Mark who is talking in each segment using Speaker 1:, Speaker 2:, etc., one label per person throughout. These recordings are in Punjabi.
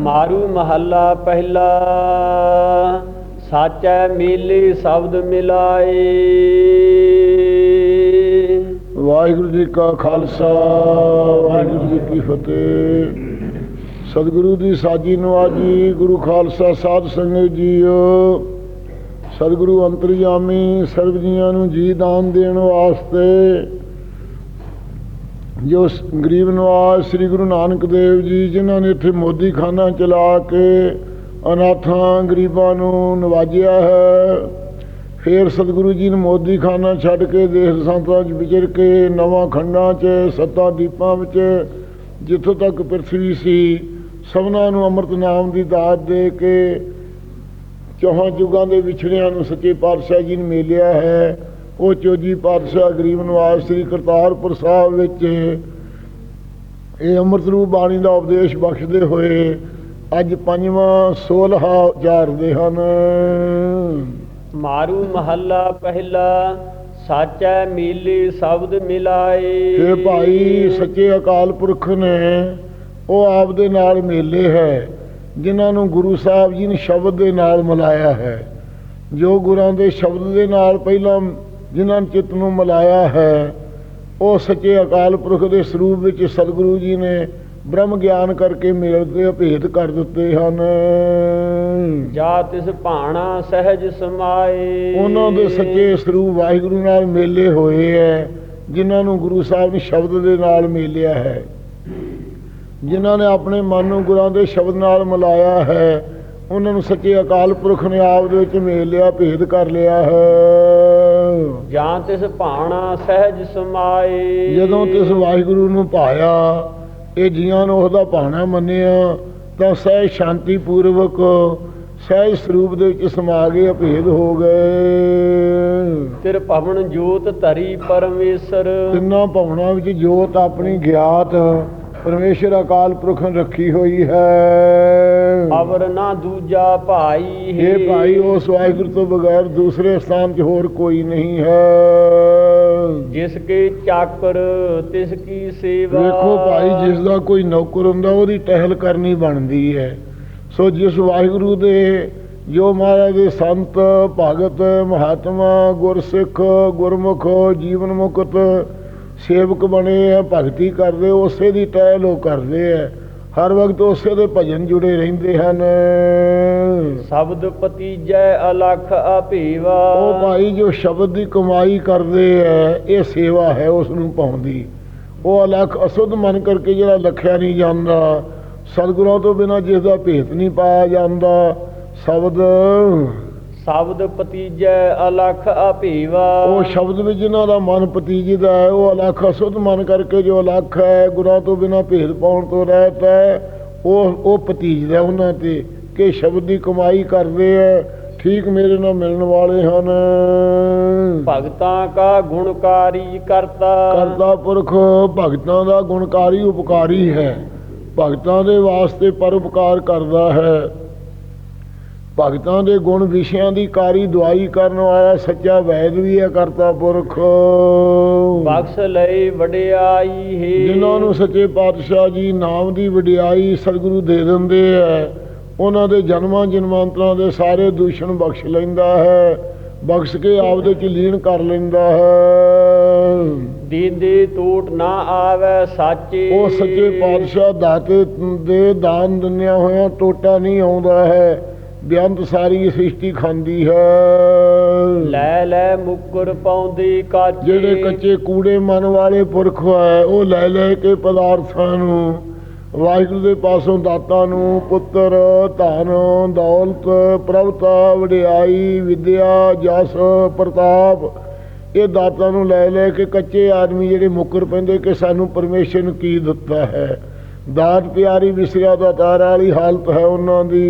Speaker 1: ਮਾਰੂ ਮਹੱਲਾ ਪਹਿਲਾ, ਸਾਚੈ ਮੇਲੇ ਸ਼ਬਦ ਮਿਲਾਏ।
Speaker 2: ਵਾਹਿਗੁਰੂ ਜੀ ਕਾ ਖਾਲਸਾ, ਵਾਹਿਗੁਰੂ ਜੀ ਕੀ ਫਤਿਹ। ਸਤਿਗੁਰੂ ਦੀ ਸਾਜੀ ਨਵਾਜੀ ਗੁਰੂ ਖਾਲਸਾ ਸਾਧ ਸੰਗਤ ਜੀਓ। ਸਤਿਗੁਰੂ ਅੰਤਰਜਾਮੀ ਸਰਬ ਜੀਆਂ ਨੂੰ ਜੀ ਦਾਨ ਦੇਣ ਵਾਸਤੇ ਜੋ ਗਰੀਬ ਨਵਾਜ ਸ੍ਰੀ ਗੁਰੂ ਨਾਨਕ ਦੇਵ ਜੀ, ਜਿਨ੍ਹਾਂ ਨੇ ਇੱਥੇ ਮੋਦੀ ਖਾਨਾ ਚਲਾ ਕੇ ਅਨਾਥਾਂ, ਗਰੀਬਾਂ ਨੂੰ ਨਵਾਜਿਆ ਹੈ, ਫਿਰ ਸਤਿਗੁਰੂ ਜੀ ਨੇ ਮੋਦੀ ਖਾਨਾ ਛੱਡ ਕੇ ਦੇਸ਼ ਸੰਤਾਂ 'ਚ ਵਿਚਰ ਕੇ ਨਵਾਂ ਖੰਡਾਂ 'ਚ, ਸੱਤਾ ਦੀਪਾਂ ਵਿੱਚ, ਜਿੱਥੋਂ ਤੱਕ ਪ੍ਰithvi ਸੀ, ਸਭਨਾਂ ਨੂੰ ਅੰਮ੍ਰਿਤ ਨਾਮ ਦੀ ਦਾਤ ਦੇ ਕੇ ਚੌਹਾਂ ਯੁੱਗਾਂ ਦੇ ਵਿਛੜਿਆਂ ਨੂੰ ਸੱਚੇ ਪਾਤਸ਼ਾਹ ਜੀ ਨੇ ਮੇਲਿਆ ਹੈ। ਉਹ ਚੋਜੀ ਪਾਤਸ਼ਾਹ ਗਰੀਬ ਨਵਾਜ ਸ੍ਰੀ ਕਰਤਾਰਪੁਰ ਸਾਹਿਬ ਵਿੱਚ ਇਹ ਅੰਮ੍ਰਿਤ ਰੂਪ ਬਾਣੀ ਦਾ ਉਪਦੇਸ਼ ਬਖਸ਼ਦੇ ਹੋਏ ਅੱਜ ਪੰਜਵਾਂ 16 ਉਚਾਰਦੇ ਹਨ।
Speaker 1: ਮਾਰੂ ਮਹੱਲਾ ਪਹਿਲਾ ਸਾਚੈ ਮੇਲੇ ਸ਼ਬਦ ਮਿਲਾਏ।
Speaker 2: ਇਹ ਭਾਈ ਸੱਚੇ ਅਕਾਲ ਪੁਰਖ ਨੇ ਉਹ ਆਪ ਦੇ ਨਾਲ ਮੇਲੇ ਹੈ ਜਿਨ੍ਹਾਂ ਨੂੰ ਗੁਰੂ ਸਾਹਿਬ ਜੀ ਨੇ ਸ਼ਬਦ ਦੇ ਨਾਲ ਮਿਲਾਇਆ ਹੈ। ਜੋ ਗੁਰਾਂ ਦੇ ਸ਼ਬਦ ਦੇ ਨਾਲ ਪਹਿਲਾਂ ਜਿਨ੍ਹਾਂ ਨੇ ਚਿੱਤ ਨੂੰ ਮਿਲਾਇਆ ਹੈ ਉਹ ਸੱਚੇ ਅਕਾਲ ਪੁਰਖ ਦੇ ਸਰੂਪ ਵਿੱਚ ਸਤਿਗੁਰੂ ਜੀ ਨੇ ਬ੍ਰਹਮ ਗਿਆਨ ਕਰਕੇ ਮੇਲ ਦੇ ਅਭੇਦ ਕਰ ਦਿੱਤੇ ਹਨ।
Speaker 1: ਜਾ ਤਿਸ ਭਾਣਾ ਸਹਿਜ ਸਮਾਏ।
Speaker 2: ਉਹਨਾਂ ਦੇ ਸੱਚੇ ਸਰੂਪ ਵਾਹਿਗੁਰੂ ਨਾਲ ਮੇਲੇ ਹੋਏ ਹੈ ਜਿਨ੍ਹਾਂ ਨੂੰ ਗੁਰੂ ਸਾਹਿਬ ਨੇ ਸ਼ਬਦ ਦੇ ਨਾਲ ਮੇਲਿਆ ਹੈ। ਜਿਨ੍ਹਾਂ ਨੇ ਆਪਣੇ ਮਨ ਨੂੰ ਗੁਰਾਂ ਦੇ ਸ਼ਬਦ ਨਾਲ ਮਿਲਾਇਆ ਹੈ ਉਹਨਾਂ ਨੂੰ ਸੱਚੇ ਅਕਾਲ ਪੁਰਖ ਨੇ ਆਪ ਦੇ ਵਿੱਚ ਮੇਲ ਲਿਆ ਭੇਦ ਕਰ ਲਿਆ ਹੈ।
Speaker 1: ਜਾਂ ਤਿਸ ਭਾਣਾ ਸਹਿਜ ਸਮਾਏ।
Speaker 2: ਜਦੋਂ ਤਿਸ ਵਾਹਿਗੁਰੂ ਨੂੰ ਪਾਇਆ ਇਹ ਜੀਆਂ ਨੂੰ ਉਹਦਾ ਭਾਣਾ ਮੰਨਿਆ ਤਾਂ ਸਹਿਜ ਸ਼ਾਂਤੀ ਪੂਰਵਕ ਸਹਿਜ ਸਰੂਪ ਦੇ ਵਿੱਚ ਸਮਾ ਗਏ ਅਭੇਦ ਹੋ ਗਏ।
Speaker 1: ਤਿਰ ਭਵਨ ਜੋਤ ਧਰੀ ਪਰਮੇਸ਼ਰ।
Speaker 2: ਤਿੰਨਾਂ ਭਵਨਾਂ ਵਿੱਚ ਜੋਤ ਆਪਣੀ ਗਿਆਤ ਪਰਮੇਸ਼ਰ ਅਕਾਲ ਪੁਰਖ ਨੇ ਰੱਖੀ ਹੋਈ ਹੈ।
Speaker 1: ਅਵਰ ਨਾ ਦੂਜਾ ਭਾਈ
Speaker 2: ਇਹ ਭਾਈ ਉਸ ਵਾਹਿਗੁਰੂ ਤੋਂ ਬਗੈਰ ਦੂਸਰੇ ਸਥਾਨ 'ਚ ਹੋਰ ਕੋਈ ਨਹੀਂ ਹੈ।
Speaker 1: ਜਿਸ ਕੇ ਚਾਕਰ ਤਿਸ ਕੀ ਸੇਵਾ।
Speaker 2: ਵੇਖੋ ਭਾਈ ਜਿਸ ਦਾ ਕੋਈ ਨੌਕਰ ਹੁੰਦਾ ਉਹਦੀ ਟਹਿਲ ਕਰਨੀ ਬਣਦੀ ਹੈ। ਸੋ ਜਿਸ ਵਾਹਿਗੁਰੂ ਦੇ ਜੋ ਮਹਾਰਾਜ ਦੇ ਸੰਤ ਭਗਤ ਮਹਾਤਮਾ ਗੁਰਸਿੱਖ ਗੁਰਮੁਖ ਜੀਵਨ ਮੁਕਤ ਸੇਵਕ ਬਣੇ ਆ ਭਗਤੀ ਕਰਦੇ ਉਸੇ ਦੀ ਟਹਿਲ ਉਹ ਕਰਦੇ ਆ। ਹਰ ਵਕਤ ਉਸੇ ਦੇ ਭਜਨ ਜੁੜੇ ਰਹਿੰਦੇ ਹਨ।
Speaker 1: ਸ਼ਬਦ ਪਤੀਜੈ ਅਲਖ ਅਭੀਵਾ।
Speaker 2: ਉਹ ਭਾਈ ਜੋ ਸ਼ਬਦ ਦੀ ਕਮਾਈ ਕਰਦੇ ਐ ਇਹ ਸੇਵਾ ਹੈ ਉਸ ਨੂੰ ਪਾਉਂਦੀ। ਉਹ ਅਲਖ ਅਸੁੱਧ ਮਨ ਕਰਕੇ ਜਿਹੜਾ ਲਖਿਆ ਨਹੀਂ ਜਾਂਦਾ ਸਤਿਗੁਰਾਂ ਤੋਂ ਬਿਨਾ ਜਿਸ ਦਾ ਭੇਤ ਨਹੀਂ ਪਾਇਆ ਜਾਂਦਾ ਸ਼ਬਦ
Speaker 1: ਸ਼ਬਦ ਪਤੀਜੈ ਅਲਖ ਅਭੀਵਾ।
Speaker 2: ਉਹ ਸ਼ਬਦ ਵਿੱਚ ਜਿਨ੍ਹਾਂ ਦਾ ਮਨ ਪਤੀਜਦਾ ਹੈ ਉਹ ਅਲਖ ਅਸੁੱਧ ਮਨ ਕਰਕੇ ਜੋ ਅਲਖ ਹੈ ਗੁਰਾਂ ਤੋਂ ਬਿਨਾ ਭੇਦ ਪਾਉਣ ਤੋਂ ਰਹਿਤ ਹੈ ਉਹ ਉਹ ਪਤੀਜਦਾ ਉਹਨਾਂ ਤੇ ਕਿ ਸ਼ਬਦ ਦੀ ਕਮਾਈ ਕਰਦੇ ਐ ਠੀਕ ਮੇਰੇ ਨਾਲ ਮਿਲਣ ਵਾਲੇ ਹਨ।
Speaker 1: ਭਗਤਾਂ ਕਾ ਗੁਣਕਾਰੀ ਕਰਤਾ।
Speaker 2: ਕਰਤਾ ਪੁਰਖ ਭਗਤਾਂ ਦਾ ਗੁਣਕਾਰੀ ਉਪਕਾਰੀ ਹੈ। ਭਗਤਾਂ ਦੇ ਵਾਸਤੇ ਪਰਉਪਕਾਰ ਕਰਦਾ ਹੈ। ਭਗਤਾਂ ਦੇ ਗੁਣ ਵਿਸ਼ਿਆਂ ਦੀ ਕਾਰੀ ਦਵਾਈ ਕਰਨ ਵਾਲਾ ਸੱਚਾ ਵੈਦ ਵੀ ਹੈ ਕਰਤਾ ਪੁਰਖ।
Speaker 1: ਬਖਸ਼ ਲਈ ਵਡਿਆਈ ਹੈ।
Speaker 2: ਜਿਨ੍ਹਾਂ ਨੂੰ ਸੱਚੇ ਪਾਤਸ਼ਾਹ ਜੀ ਨਾਮ ਦੀ ਵਡਿਆਈ ਸਤਿਗੁਰੂ ਦੇ ਦਿੰਦੇ ਐ ਉਹਨਾਂ ਦੇ ਜਨਮਾਂ ਜਨਮਾਂਤਰਾਂ ਦੇ ਸਾਰੇ ਦੂਸ਼ਣ ਬਖਸ਼ ਲੈਂਦਾ ਹੈ ਬਖਸ਼ ਕੇ ਆਪਦੇ ਚ ਲੀਨ ਕਰ ਲੈਂਦਾ ਹੈ।
Speaker 1: ਦੀਦੇ ਟੋਟ ਨਾ ਆਵੇ ਸਾਚੇ।
Speaker 2: ਉਹ ਸੱਚੇ ਪਾਤਸ਼ਾਹ ਦਾਤੇ ਦੇ ਦਾਨ ਦਿੰਦਿਆਂ ਹੋਇਆਂ ਟੋਟਾ ਨਹੀਂ ਆਉਂਦਾ ਹੈ ਬੇਅੰਤ ਸਾਰੀ ਸ੍ਰਿਸ਼ਟੀ ਖਾਂਦੀ ਹੈ।
Speaker 1: ਲੈ ਲੈ ਮੁਕਰ ਪਾਉਂਦੀ ਕਾਚੇ।
Speaker 2: ਜਿਹੜੇ ਕੱਚੇ ਕੂੜੇ ਮਨ ਵਾਲੇ ਪੁਰਖ ਹੈ ਉਹ ਲੈ ਲੈ ਕੇ ਪਦਾਰਥਾਂ ਨੂੰ ਵਾਹਿਗੁਰੂ ਦੇ ਪਾਸੋਂ ਦਾਤਾਂ ਨੂੰ ਪੁੱਤਰ ਧਨ ਦੌਲਤ ਪ੍ਰਭਤਾ ਵਡਿਆਈ ਵਿਦਿਆ ਜਸ ਪ੍ਰਤਾਪ ਇਹ ਦਾਤਾਂ ਨੂੰ ਲੈ ਲੈ ਕੇ ਕੱਚੇ ਆਦਮੀ ਜਿਹੜੇ ਮੁੱਕਰ ਪੈਂਦੇ ਕਿ ਸਾਨੂੰ ਪਰਮੇਸ਼ਰ ਨੇ ਕੀ ਦਿੱਤਾ ਹੈ? ਦਾਤ ਪਿਆਰੀ ਵਿਸਰਿਆ ਦਾ ਤਾਰ ਵਾਲੀ ਹਾਲਤ ਹੈ ਉਹਨਾਂ ਦੀ।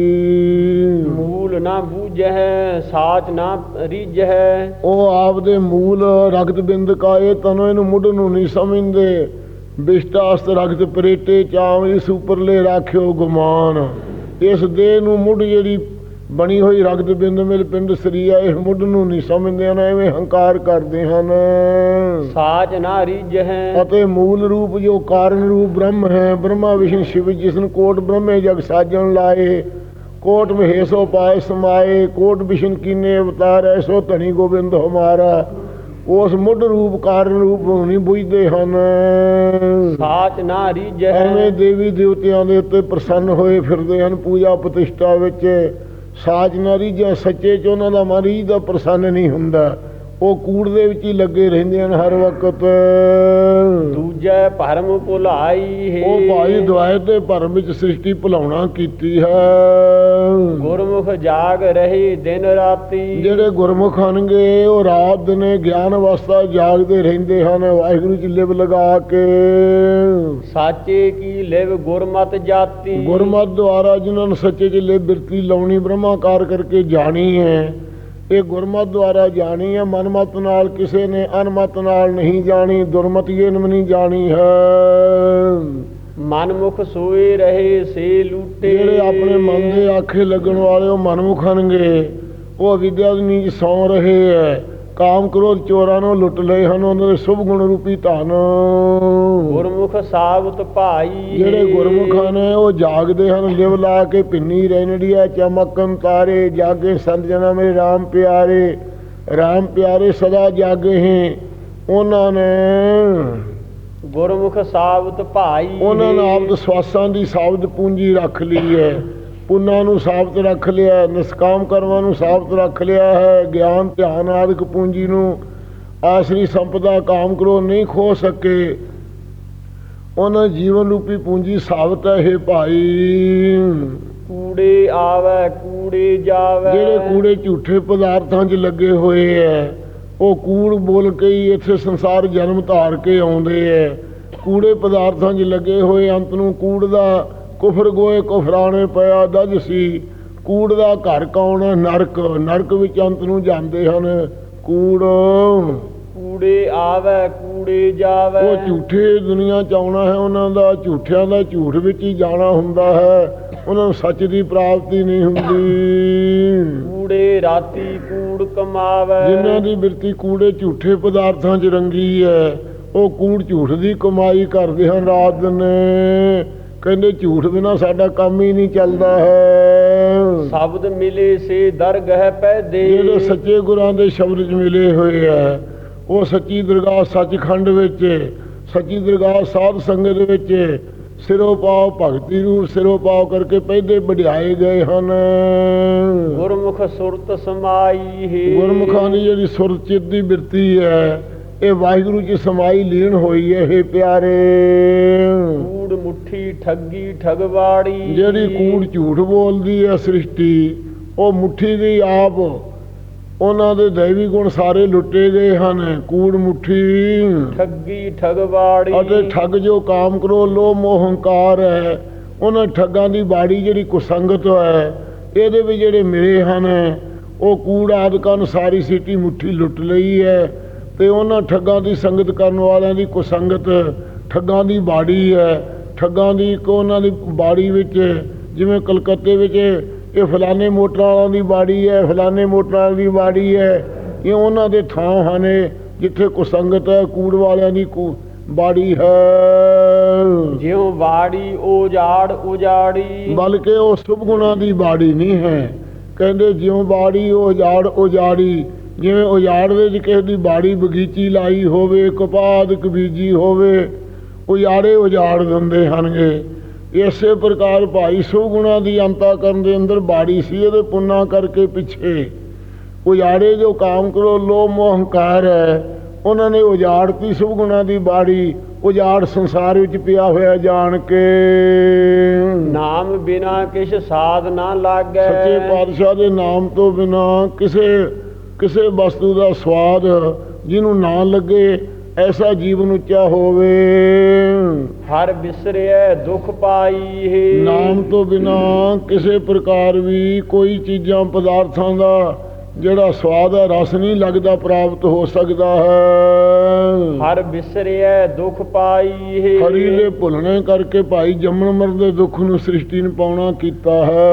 Speaker 1: ਮੂਲ ਨਾ ਬੂਝੈ ਸਾਚ ਨਾ ਰੀਝੈ
Speaker 2: ਉਹ ਆਪਦੇ ਮੂਲ ਰਗਤ ਬਿੰਦ ਕਾਏ ਤਨੋ ਇਹਨੂੰ ਮੁੱਢ ਨੂੰ ਨਹੀਂ ਸਮਝਦੇ। ਬਿਸ਼ਟਾਸਤ ਰਗਤ ਪਰੇਟੇ ਚਾਵ ਇਸ ਉਪਰਲੇ ਰਾਖਿਓ ਗੁਮਾਨ। ਇਸ ਦੇਹ ਨੂੰ ਮੁੱਢ ਜਿਹੜੀ ਬਣੀ ਹੋਈ ਰਗਤ ਬਿੰਦ ਮਿਲ ਪਿੰਡ ਸਰੀਆ ਇਹ ਮੁੱਢ ਨੂੰ ਨਹੀਂ ਸਮਝਦੇ ਹਨ ਐਵੇਂ ਹੰਕਾਰ ਕਰਦੇ ਹਨ।
Speaker 1: ਸਾਚ ਨਾ ਰੀਜਹਿ
Speaker 2: ਅਤੇ ਮੂਲ ਰੂਪ ਜੋ ਕਾਰਨ ਰੂਪ ਬ੍ਰਹਮ ਹੈ ਬ੍ਰਹਮਾ ਵਿਸ਼ਨ ਸ਼ਿਵ ਜਿਸਨ ਕੋਟ ਬ੍ਰਹਮੇ ਜਗ ਸਾਜਣ ਲਾਏ। ਕੋਟ ਮਹੇਸ਼ੋ ਪਾਏ ਸਮਾਏ ਕੋਟ ਵਿਸ਼ਨ ਕੀਨੇ ਅਵਤਾਰ ਐਸੋ ਧਨੀ ਗੋਬਿੰਦ ਹਮਾਰਾ। ਉਸ ਮੁੱਢ ਰੂਪ ਕਾਰਨ ਰੂਪ ਨੂੰ ਨਹੀਂ ਬੁੱਝਦੇ ਹਨ।
Speaker 1: ਸਾਚ ਨਾ
Speaker 2: ਐਵੇਂ
Speaker 1: ਰੀਜਹਿ
Speaker 2: ਦੇਵੀ ਦੇਵਤਿਆਂ ਦੇ ਉੱਤੇ ਪ੍ਰਸੰਨ ਹੋਏ ਫਿਰਦੇ ਹਨ ਪੂਜਾ ਪ੍ਰਤਿਸ਼ਠਾ ਵਿੱਚ। ਸਾਜ ਨਾਰੀ ਜਾਂ ਸੱਚੇ ਚ ਉਹਨਾਂ ਦਾ ਮਨ ਦਾ ਪ੍ਰਸੰਨ ਨਹੀਂ ਹੁੰਦਾ। ਉਹ ਕੂੜ ਦੇ ਵਿੱਚ ਹੀ ਲੱਗੇ ਰਹਿੰਦੇ ਹਨ ਹਰ ਵਕਤ।
Speaker 1: ਦੂਜੈ ਭਰਮ ਭੁਲਾਈ ਹੈ।
Speaker 2: ਉਹ ਭਾਈ ਦੁਆਏ ਤੇ ਭਰਮ ਵਿੱਚ ਸ੍ਰਿਸ਼ਟੀ ਭੁਲਾਉਣਾ ਕੀਤੀ ਹੈ।
Speaker 1: ਗੁਰਮੁਖ ਜਾਗ ਰਹੀ ਦਿਨ ਰਾਤੀ।
Speaker 2: ਜਿਹੜੇ ਗੁਰਮੁਖ ਹਨਗੇ ਉਹ ਰਾਤ ਦਿਨ ਗਿਆਨ ਅਵਸਥਾ ਜਾਗਦੇ ਰਹਿੰਦੇ ਹਨ ਵਾਹਿਗੁਰੂ ਜੀ ਲਿਵ ਲਗਾ ਕੇ।
Speaker 1: ਸਾਚੇ ਕੀ ਲਿਵ ਗੁਰਮਤ ਜਾਤੀ।
Speaker 2: ਗੁਰਮਤ ਦੁਆਰਾ ਜਿਨ੍ਹਾਂ ਨੂੰ ਸੱਚੇ ਜਿਲੇ ਬਿਰਤੀ ਲਾਉਣੀ ਬ੍ਰਹਮਾਕਾਰ ਕਰਕੇ ਜਾਣੀ ਹੈ ਇਹ ਗੁਰਮਤ ਦੁਆਰਾ ਜਾਣੀ ਹੈ ਮਨਮਤ ਨਾਲ ਕਿਸੇ ਨੇ ਅਨਮਤ ਨਾਲ ਨਹੀਂ ਜਾਣੀ ਦੁਰਮਤੀਏ ਨੂੰ ਨਹੀਂ ਜਾਣੀ ਹੈ।
Speaker 1: ਮਨਮੁਖ ਸੋਏ ਰਹੇ ਸੇ ਲੂਟੇ।
Speaker 2: ਜਿਹੜੇ ਆਪਣੇ ਮਨ ਦੇ ਆਖੇ ਲੱਗਣ ਵਾਲੇ ਉਹ ਮਨਮੁਖ ਹਨਗੇ ਉਹ ਵਿਦਿਆ ਦੀ ਨੀਚ ਸੌ ਰਹੇ ਹੈ। ਕਾਮ ਕ੍ਰੋਧ ਚੋਰਾਂ ਨੂੰ ਲੁੱਟ ਲਏ ਹਨ ਉਹਨਾਂ ਦੇ ਸ਼ੁਭ ਗੁਣ ਰੂਪੀ ਧਨ।
Speaker 1: ਗੁਰਮੁਖ ਸਾਬਤ ਭਾਈ।
Speaker 2: ਜਿਹੜੇ ਗੁਰਮੁਖ ਹਨ ਉਹ ਜਾਗਦੇ ਹਨ ਲਿਵ ਲਾ ਕੇ ਪਿੰਨੀ ਰਹਿਣੜੀਆ ਚਮਕਨ ਤਾਰੇ ਜਾਗੇ ਸੰਤ ਜਨਾ ਮੇਰੇ RAM ਪਿਆਰੇ। RAM ਪਿਆਰੇ ਸਦਾ ਜਾਗੇ ਹੈ ਉਹਨਾਂ ਨੇ
Speaker 1: ਗੁਰਮੁਖ ਸਾਬਤ ਭਾਈ।
Speaker 2: ਉਹਨਾਂ ਨੇ ਆਪ ਸਵਾਸਾਂ ਦੀ ਸਾਬਤ ਪੂੰਜੀ ਰੱਖ ਲਈ ਹੈ। ਪੁੰਨਾਂ ਨੂੰ ਸਾਬਤ ਰੱਖ ਲਿਆ ਨਿਸਕਾਮ ਕਰਮਾਂ ਨੂੰ ਸਾਬਤ ਰੱਖ ਲਿਆ ਹੈ ਗਿਆਨ ਧਿਆਨ ਆਦਿਕ ਪੂੰਜੀ ਨੂੰ ਆਸਰੀ ਸੰਪਦਾ ਕਾਮ ਕਰੋ ਨਹੀਂ ਖੋ ਸਕੇ। ਉਹਨਾਂ ਜੀਵਨ ਰੂਪੀ ਪੂੰਜੀ ਸਾਬਤ ਹੈ ਇਹ ਭਾਈ।
Speaker 1: ਕੂੜੇ ਆਵੇ ਕੂੜੇ ਜਾਵੇ।
Speaker 2: ਜਿਹੜੇ ਕੂੜੇ ਝੂਠੇ ਪਦਾਰਥਾਂ 'ਚ ਲੱਗੇ ਹੋਏ ਐ ਉਹ ਕੂੜ ਬੋਲ ਕੇ ਹੀ ਇੱਥੇ ਸੰਸਾਰ ਜਨਮ ਧਾਰ ਕੇ ਆਉਂਦੇ ਐ। ਕੂੜੇ ਪਦਾਰਥਾਂ 'ਚ ਲੱਗੇ ਹੋਏ ਅੰਤ ਨੂੰ ਕੂੜ ਦਾ ਕੁਫਰ ਗੋਏ ਕੁਫਰਾਣੇ ਪਿਆ ਦਜ ਸੀ। ਕੂੜ ਦਾ ਘਰ ਕੌਣ? ਨਰਕ। ਨਰਕ ਵਿੱਚ ਅੰਤ ਨੂੰ ਜਾਂਦੇ ਹਨ। ਕੂੜ।
Speaker 1: ਕੂੜੇ ਆਵੇ ਕੂੜੇ ਜਾਵੇ।
Speaker 2: ਉਹ ਝੂਠੇ ਦੁਨੀਆ ਚ ਆਉਣਾ ਹੈ ਉਹਨਾਂ ਦਾ। ਝੂਠਿਆਂ ਦਾ ਝੂਠ ਵਿੱਚ ਹੀ ਜਾਣਾ ਹੁੰਦਾ ਹੈ। ਉਹਨਾਂ ਨੂੰ ਸੱਚ ਦੀ ਪ੍ਰਾਪਤੀ ਨਹੀਂ ਹੁੰਦੀ।
Speaker 1: ਕੂੜੇ ਰਾਤੀ ਕੂੜ ਕਮਾਵੇ।
Speaker 2: ਜਿਨ੍ਹਾਂ ਦੀ ਬਿਰਤੀ ਕੂੜੇ ਝੂਠੇ ਪਦਾਰਥਾਂ 'ਚ ਰੰਗੀ ਹੈ ਉਹ ਕੂੜ ਝੂਠ ਦੀ ਕਮਾਈ ਕਰਦੇ ਹਨ ਰਾਤ ਦਿਨ। ਕਹਿੰਦੇ ਝੂਠ ਬਿਨਾ ਸਾਡਾ ਕੰਮ ਹੀ ਨਹੀਂ ਚੱਲਦਾ ਹੈ।
Speaker 1: ਸ਼ਬਦ ਮਿਲੇ ਸੇ ਦਰਗਹਿ ਪੈਦੇ।
Speaker 2: ਜਿਹੜੇ ਸੱਚੇ ਗੁਰਾਂ ਦੇ ਸ਼ਬਦ 'ਚ ਮਿਲੇ ਹੋਏ ਆ ਉਹ ਸੱਚੀ ਦਰਗਾਹ ਸੱਚਖੰਡ ਵਿੱਚ ਸੱਚੀ ਦਰਗਾਹ ਸਾਧ ਸੰਗਤ ਵਿੱਚ ਸਿਰੋਂ ਪਾਉ ਭਗਤੀ ਰੂਪ ਸਿਰੋਂ ਪਾਉ ਕਰਕੇ ਪਹਿਲੇ ਵਡਿਆਏ ਗਏ ਹਨ।
Speaker 1: ਗੁਰਮੁਖ ਸੁਰਤ ਸਮਾਈ ਹੈ।
Speaker 2: ਗੁਰਮੁਖਾਂ ਦੀ ਜਿਹੜੀ ਸੁਰ ਚਿੱਤ ਦੀ ਬਿਰਤੀ ਹੈ ਇਹ ਵਾਹਿਗੁਰੂ ਜੀ ਸਮਾਈ ਲੀਨ ਹੋਈ ਹੈ ਇਹ ਪਿਆਰੇ।
Speaker 1: ਮੁੱਠੀ ਠੱਗੀ ਠਗਵਾੜੀ।
Speaker 2: ਜਿਹੜੀ ਕੂੜ ਝੂਠ ਬੋਲਦੀ ਹੈ ਸ੍ਰਿਸ਼ਟੀ ਉਹ ਮੁੱਠੀ ਦੀ ਆਪ ਉਹਨਾਂ ਦੇ ਦੇਵੀ ਗੁਣ ਸਾਰੇ ਲੁੱਟੇ ਗਏ ਹਨ ਕੂੜ ਮੁੱਠੀ।
Speaker 1: ਠੱਗੀ ਠਗਵਾੜੀ।
Speaker 2: ਅਤੇ ਠੱਗ ਜੋ ਕਾਮ ਕਰੋ ਲੋ ਮੋਹ ਹੰਕਾਰ ਹੈ ਉਹਨਾਂ ਠੱਗਾਂ ਦੀ ਬਾੜੀ ਜਿਹੜੀ ਕੁਸੰਗਤ ਹੈ ਇਹਦੇ ਵਿੱਚ ਜਿਹੜੇ ਮਿਲੇ ਹਨ ਉਹ ਕੂੜ ਆਦਿਕਾਂ ਨੂੰ ਸਾਰੀ ਸਿੱਟੀ ਮੁੱਠੀ ਲੁੱਟ ਲਈ ਹੈ ਤੇ ਉਹਨਾਂ ਠੱਗਾਂ ਦੀ ਸੰਗਤ ਕਰਨ ਵਾਲਿਆਂ ਦੀ ਕੁਸੰਗਤ ਠੱਗਾਂ ਦੀ ਬਾੜੀ ਹੈ ਠੱਗਾਂ ਦੀ ਇੱਕ ਉਹਨਾਂ ਦੀ ਬਾੜੀ ਵਿੱਚ ਜਿਵੇਂ ਕਲਕੱਤੇ ਵਿੱਚ ਇਹ ਫਲਾਣੇ ਮੋਟਰਾਂ ਵਾਲਿਆਂ ਦੀ ਬਾੜੀ ਹੈ ਫਲਾਣੇ ਮੋਟਰਾਂ ਵਾਲਿਆਂ ਦੀ ਬਾੜੀ ਹੈ ਇਹ ਉਹਨਾਂ ਦੇ ਥਾਂ ਹਨ ਜਿੱਥੇ ਕੁਸੰਗਤ ਹੈ ਕੂੜ ਵਾਲਿਆਂ ਦੀ ਕੂ- ਬਾੜੀ ਹੈ।
Speaker 1: ਜਿਉ ਬਾੜੀ ਉਜਾੜ ਉਜਾੜੀ।
Speaker 2: ਬਲਕਿ ਉਹ ਸੁਭ ਗੁਣਾ ਦੀ ਬਾੜੀ ਨਹੀਂ ਹੈ। ਕਹਿੰਦੇ ਜਿਉਂ ਬਾੜੀ ਉਜਾੜ ਉਜਾੜੀ। ਜਿਵੇਂ ਉਜਾੜ ਵਿੱਚ ਕਿਸੇ ਦੀ ਬਾੜੀ ਬਗੀਚੀ ਲਾਈ ਹੋਵੇ ਕਪਾਦਕ ਬੀਜੀ ਹੋਵੇ ਉਜਾੜੇ ਉਜਾੜ ਦਿੰਦੇ ਹਨਗੇ। ਇਸੇ ਪ੍ਰਕਾਰ ਭਾਈ ਸੁਭ ਗੁਣਾ ਦੀ ਅੰਤਾ ਕਰਨ ਦੇ ਅੰਦਰ ਬਾੜੀ ਸੀ ਇਹਦੇ ਪੁੰਨਾ ਕਰਕੇ ਪਿੱਛੇ। ਉਜਾੜੇ ਜੋ ਕਾਮ ਕਰੋ ਲੋ ਮੋਹ ਹੰਕਾਰ ਹੈ ਉਹਨਾਂ ਨੇ ਉਜਾੜਤੀ ਸੁਭ ਗੁਣਾ ਦੀ ਬਾੜੀ। ਉਜਾੜ ਸੰਸਾਰ ਵਿੱਚ ਪਿਆ ਹੋਇਆ ਜਾਣ ਕੇ।
Speaker 1: ਨਾਮ ਬਿਨਾ ਕਿਛ ਸਾਧ ਨਾ ਲਾਗੈ।
Speaker 2: ਸੱਚੇ ਪਾਤਸ਼ਾਹ ਦੇ ਨਾਮ ਤੋਂ ਬਿਨਾ ਕਿਸੇ ਕਿਸੇ ਵਸਤੂ ਦਾ ਸਵਾਦ ਜਿਹਨੂੰ ਨਾ ਲੱਗੇ ਐਸਾ ਜੀਵਨ ਉੱਚਾ ਹੋਵੇ।
Speaker 1: ਹਰ ਬਿਸਰਿਐ ਦੁਖ ਪਾਈ ਹੈ
Speaker 2: ਨਾਮ ਤੋਂ ਬਿਨਾ ਕਿਸੇ ਪ੍ਰਕਾਰ ਵੀ ਕੋਈ ਚੀਜ਼ਾਂ ਪਦਾਰਥਾਂ ਦਾ ਜਿਹੜਾ ਸਵਾਦ ਹੈ ਰਸ ਨਹੀਂ ਲੱਗਦਾ ਪ੍ਰਾਪਤ ਹੋ ਸਕਦਾ ਹੈ।
Speaker 1: ਹਰ ਬਿਸਰਿਐ ਦੁਖ ਪਾਈ ਹੈ।
Speaker 2: ਹਰੀ ਦੇ ਭੁੱਲਣੇ ਕਰਕੇ ਭਾਈ ਜੰਮਣ ਮਰਨ ਦੇ ਦੁੱਖ ਨੂੰ ਸ੍ਰਿਸ਼ਟੀ ਨੂੰ ਪਾਉਣਾ ਕੀਤਾ ਹੈ।